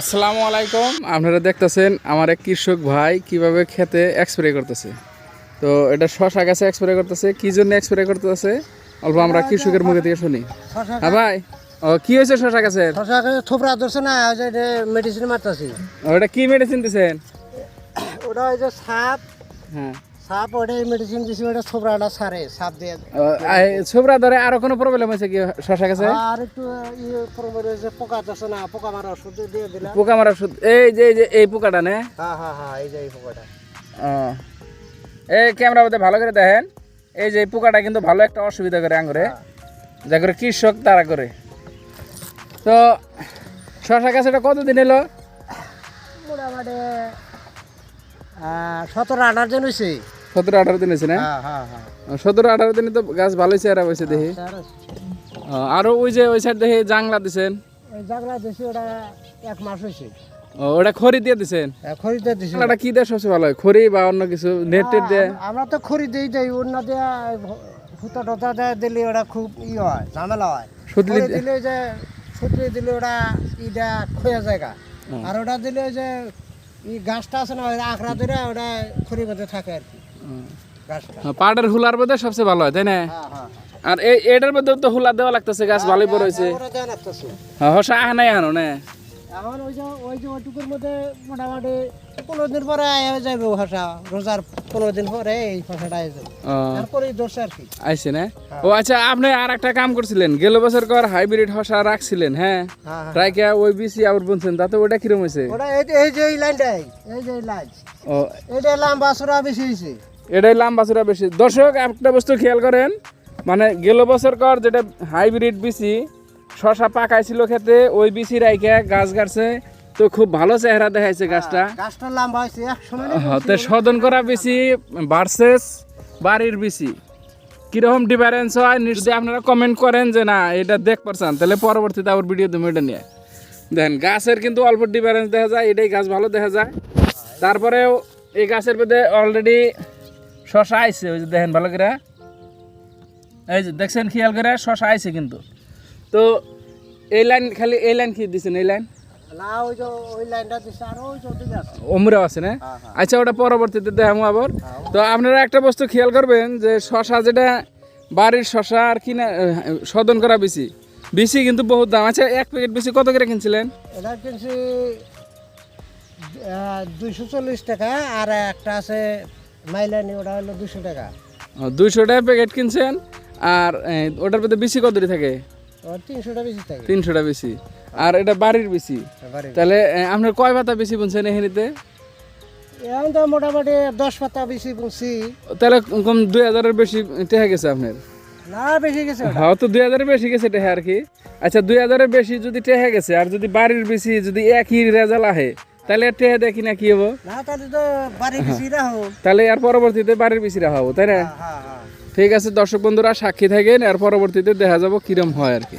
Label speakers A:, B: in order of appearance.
A: আসসালামু আলাইকুম। আপনারা দেখতেছেন আমার এক কৃষক ভাই কীভাবে খেতে স্প্রে করতেছে। তো এটা শশা গাছে স্প্রে করতেছে। কি জন্য স্প্রে করতেছে? অল্প আমরা কৃষকের মুখে থেকে শুনি। হ্যাঁ ভাই ও কি হয়েছে শশা গাছের?
B: শশাকে থোপড়া ধরছে না ওই যে মেডিসিন মারতেছি।
A: ওটা কি মেডিসিন দিছেন?
B: ওটা ওই যে সাপ।
A: হ্যাঁ।
B: সাপ ওটাই মেডিসিন দিছি ওটা থোপড়াটা সারে সাপ দিয়ে।
A: ছোবরা ধরে আরও কোনো প্রবলেম হয়েছে কি শশা গাছে
B: আর একটু পরবরে ওই পোকা ধরছে না পোকা মারা ওষুধ দিয়ে দিলাম।
A: পোকা মারা ওষুধ এই যে এই যে এই পোকাটা নে।
B: হ্যাঁ হ্যাঁ হ্যাঁ এই যে এই পোকাটা।
A: এই ক্যামেরা মধ্যে ভালো করে দেখেন। এই যে পোকাটা কিন্তু ভালো একটা অসুবিধা করে আঙুরে যা করে কৃষক তারা করে। তো শশা গাছ এটা কতদিন এলো?
B: মোটামুটি সতেরো আঠারো জন্য হয়েছে।
A: সতেরো আঠারো দিন হয়েছে না?
B: হ্যাঁ হ্যাঁ হ্যাঁ।
A: সতেরো আঠারো দিনে তো গাছ ভালোই চেহারা হয়েছে দেখি। আরও ওই যে ওই সাইড দেখি জাংলা দিছেন।
B: দিছি ওটা এক মাস হয়েছে।
A: ওটা খড়ি দিয়ে দিছেন? কি দিয়ে সবচেয়ে ভালো হয়? খড়ি বা অন্য কিছু নেট টেট দিয়ে?
B: আমরা তো খরিদেই দেই অন্য দিয়া হুতা টতা দেয় দিলে ওটা খুব ই হয় ঝামেলা হয়।
A: সুতলি
B: দিলে যে সুতলি দিলে ওটা ইটা খোয়া জায়গা আর ওটা দিলে ওই যে ই গাছটা আছে না আঁকড়া ধরে ওটা খড়ির মধ্যে থাকে আর কি। গাছটা
A: পাটের হুলার মধ্যে সবচেয়ে ভালো হয় তাই না?
B: হ্যাঁ হ্যাঁ
A: আর এই এটার মধ্যে তো হুলা দেওয়া লাগতেছে গাছ ভালোই বড় হয়েছে। হসা আহ নাই আনো না?
B: এখন ওই যে ওই যে ওইটুকুর মধ্যে মোটামুটি পনেরো দিন পরে আয়া যাবে হাসা রোজার পনেরো দিন পরে এই হাসাটা আয়া যাবে।
A: ও।
B: তারপরেই আর কি।
A: আইছে না? ও আচ্ছা আপনি আর একটা কাম করছিলেন গেল বছর কর হাইব্রিড হসা রাখছিলেন হ্যাঁ?
B: হ্যাঁ হ্যাঁ।
A: ওই বিসি আবার বুনছেন তাতে ওটা কিরম হয়েছে?
B: ওটা এই এই যে এই লাইনটাই এই যে লাইন।
A: ও।
B: এটা লম্বা সুরা বেশি হয়েছে।
A: এটাই লম্বা চূড়া বেশি। দর্শক একটা বস্তু খেয়াল করেন মানে গেল বছর কর যেটা হাইব্রিড বিসি শশা পাকাইছিল খেতে ওই বিসি রাইকে গাছ গাড়ছে তো খুব ভালো চেহারা দেখাইছে গাছটা।
B: গাছটা লম্বা হয়েছে এক সময়
A: হতে শোধন করা বেশি ভার্সেস বাড়ির বেশি কীরকম ডিফারেন্স হয়? নিশ্চয়ই আপনারা কমেন্ট করেন যে না এটা দেখ পারছেন তাহলে পরবর্তীতে আবার ভিডিও দেবো এটা নিয়ে। দেখেন গাছের কিন্তু অল্প ডিফারেন্স দেখা যায় এটাই গাছ ভালো দেখা যায়। তারপরেও এই গাছের মধ্যে অলরেডি শশা আইছে ওই যে দেখেন ভালো করে। এই যে দেখছেন খেয়াল করে শশা আইছে কিন্তু। তো এই লাইন খালি এই লাইন কি দিছেন এই লাইন?
B: না যে ওই লাইনটা দিচ্ছে আর ওই যে ওদিকে আছে।
A: ওমরাও আছে না?
B: হ্যাঁ, হ্যাঁ।
A: আচ্ছা ওটা পরবর্তীতে দেখাবো আবার। তো আপনারা একটা বস্তু খেয়াল করবেন যে শশা যেটা বাড়ির শশা আর কি না শোধন করা বেশি বেশি কিন্তু বহুত দাম। আচ্ছা এক প্যাকেট বেশি কত করে কিনছিলেন?
B: এটা কিনছি দুইশো চল্লিশ টাকা আর একটা আছে মাইলানি ওটা হলো দুশো টাকা।
A: দুইশো টাকা প্যাকেট কিনছেন? আর ওটার মধ্যে বেশি কত থাকে?
B: তিনশোটা বেশি থাকে।
A: তিনশোটা বেশি। আর এটা বাড়ির বেশি? তাহলে আপনার কয় পাতা বেশি বুনছেন এখানেতে?
B: এখন তো মোটামুটি দশ পাতা বেশি বুনছি।
A: তাহলে কম দুই হাজারের বেশি টেহা গেছে আপনার?
B: না বেশি গেছে।
A: হ্যাঁ তো দুই হাজারের বেশি গেছে টেহা আর কি। আচ্ছা দুই হাজারের বেশি যদি টেহা গেছে আর যদি বাড়ির বেশি যদি একই রেজাল্ট আহে তাহলে আর টেহা দেখি না কি হব?
B: তাহলে
A: আর পরবর্তীতে বাড়ির পিসিরা রাখা হব তাই না?
B: হ্যাঁ হ্যাঁ।
A: ঠিক আছে দর্শক বন্ধুরা সাক্ষী থাকেন আর পরবর্তীতে দেখা যাব কিরম হয় আর কি।